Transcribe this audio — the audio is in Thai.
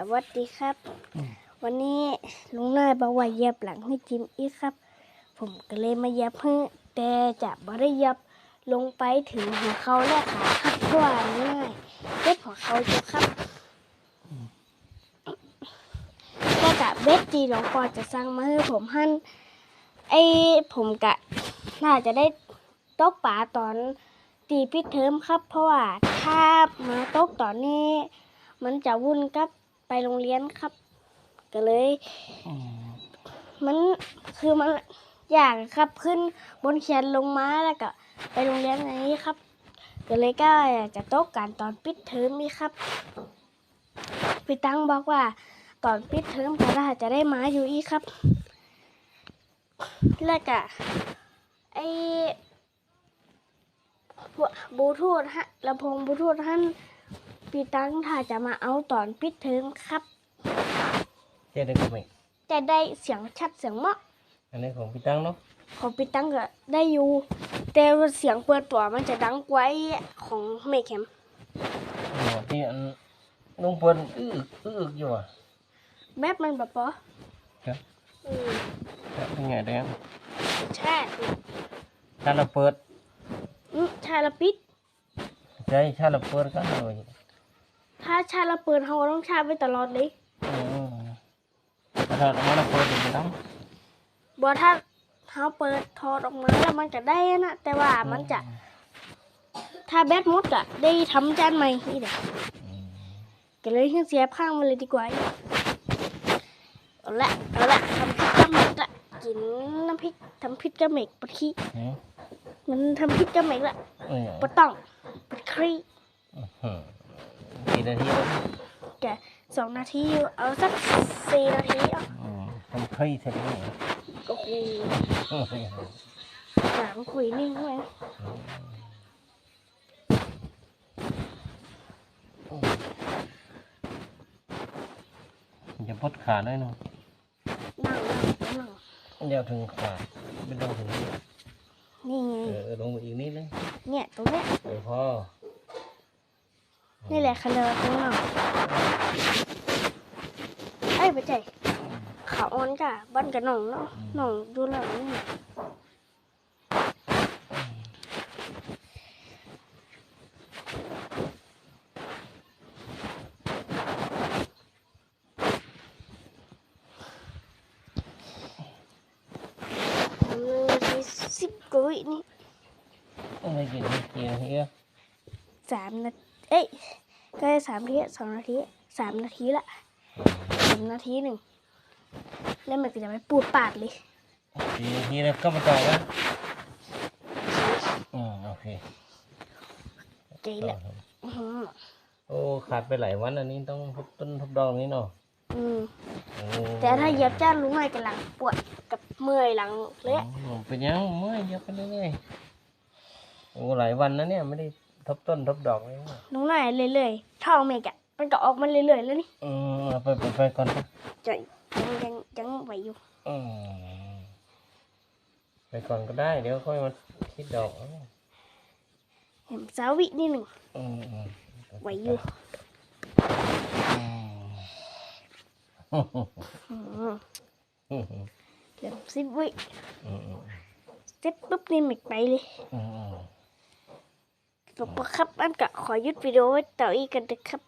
สวัสดีครับ วันนี้ลุงนายบอกว่าเหยียบหลังให้จิมอีกครับ ผมก็เลยมาเหยียบให้แต่จะบ่ได้เหยียบลงไปถึงหัวเขาและขาครับเพราะว่าง่ายเล็บหัวเขาจะครับก็กะเบ็ดจีหลวงปอจะสั่งมาให้ผมหั่นไอ้ผมกะน่าจะได้ตกป่าตอนตีพิดเทอมครับ เพราะว่าถ้ามาตกตอนนี้มันจะวุ่นกับ ไปโรงเรียนครับ ก็เลย มันคือมันอยากครับขึ้นบนเขียนลงมาแล้วก็ไปโรงเรียนอย่างนี้ครับ ก็เลยก็อยากจะโต๊ะกันตอนปิดเทอมนี่ครับพี่ตั้งบอกว่าตอนปิดเทอมก็น่าจะได้มาอยู่อีกครับ แล้วก็ไอ้บลูทูธฮะลำโพงบลูทูธท่าน พี่ตั้งถ้าจะมาเอาตอนปิดเทอมครับ เจ๊ได้ก็ไม่จะได้เสียงชัดเสียงเหมาะ อันนี้ของพี่ตั้งเนาะของพี่ตั้งก็ได้อยู่แต่ว่าเสียงเปิดตัวมันจะดังกว่าไอ้ของเมคแคมอ๋อที่อันลุงเปิ้นอื้ออื้ออยู่อะแบบมันแบบปะครับอืมครับเป็นไงเด้อใช่ถ้าเราเปิดอืมชาละปิด ใช่ถ้าเราเปิดก็เลย ถ้าชาละเปิดเราต้องชาไปตลอดเลยอืมถ้าเราเราเปิดไม่ต้องบอถ้าเขาเปิดถอดออกมาแล้วมันจะได้นะแต่ว่ามันจะ ถ้าแบตหมดก็ได้ทำจานใหม่นี่แหละก็เลยเสียบข้างมันเลยดีกว่าเอาละเอาละทำพริกกะเมกละกินน้ำพริกทำพริกกะเมกปะทีอืมมันทำพริกกะเมกละเอ้ยปะต้องปะครีอืมกี่ นาทีแล้วแกสองนาทีอยู่เอาสักสี่นาทีอะอืมทำเคยเสร็จแล้วเนี่ยก็คุยอืมถามคุยนิ่งไว้อย่าพดขาด้วยเนาะนั่งนั่งนั่งเดี๋ยวถึงขาไม่ต้องถึงนี่นี่ไงเออลงไปอีกนิดนึงเนี่ยตรงเนี้ยเดี๋ยวพอ นี่แหละคะแนนตรงนั่งไอ้ยไปใจขาอ่อนจ้ะบ้านกับน้องเนาะน้องดูแลนี่หนึ่งนาทีสิบกว่าวินี่ต้องไปกินกี่นาทีอะสามนาเอ้ย ใกล้สามนาทีอะสองนาทีสามนาทีละสามนาทีหนึ่งแล้วมันก็จะไปปูดปาดเลยกี่นาทีแล้วก็มาต่อนะอืมโอเคใจแหละอื้อหือโอ้ขาดไปหลายวันอันนี้ต้องทบต้นทบดองนี้เนาะอืมโอ้แต่ถ้าเหยียบจ้านลุงหน่อยกับหลังปวดกับเมื่อยหลังเลยอะอืมเป็นยังเมื่อยเยอะไปเรื่อยๆโอ้หลายวันนะเนี่ยไม่ได้ ทบต้นทบดอกเลยนะลุงหน่อยเรื่อยๆท้องเมกอะมันก็ออกมาเรื่อยๆแล้วนี่อืมเอาไปไปไปก่อนนะจะยังยังยังไหวอยู่อืมไปก่อนก็ได้ เดี๋ยวค่อยมาคิดดอกเอาเห็นสาวินิดหนึ่งอืมอืมไหวอยู่อืมอืมอืมอืมเดี๋ยวสิบวิอืมอืมเสร็จปุ๊บนี่เมกไปเลย อืมอืมบอกว่าครับอันก็ขอหยุดวิดีโอไว้ต่ออีกกันนะครับ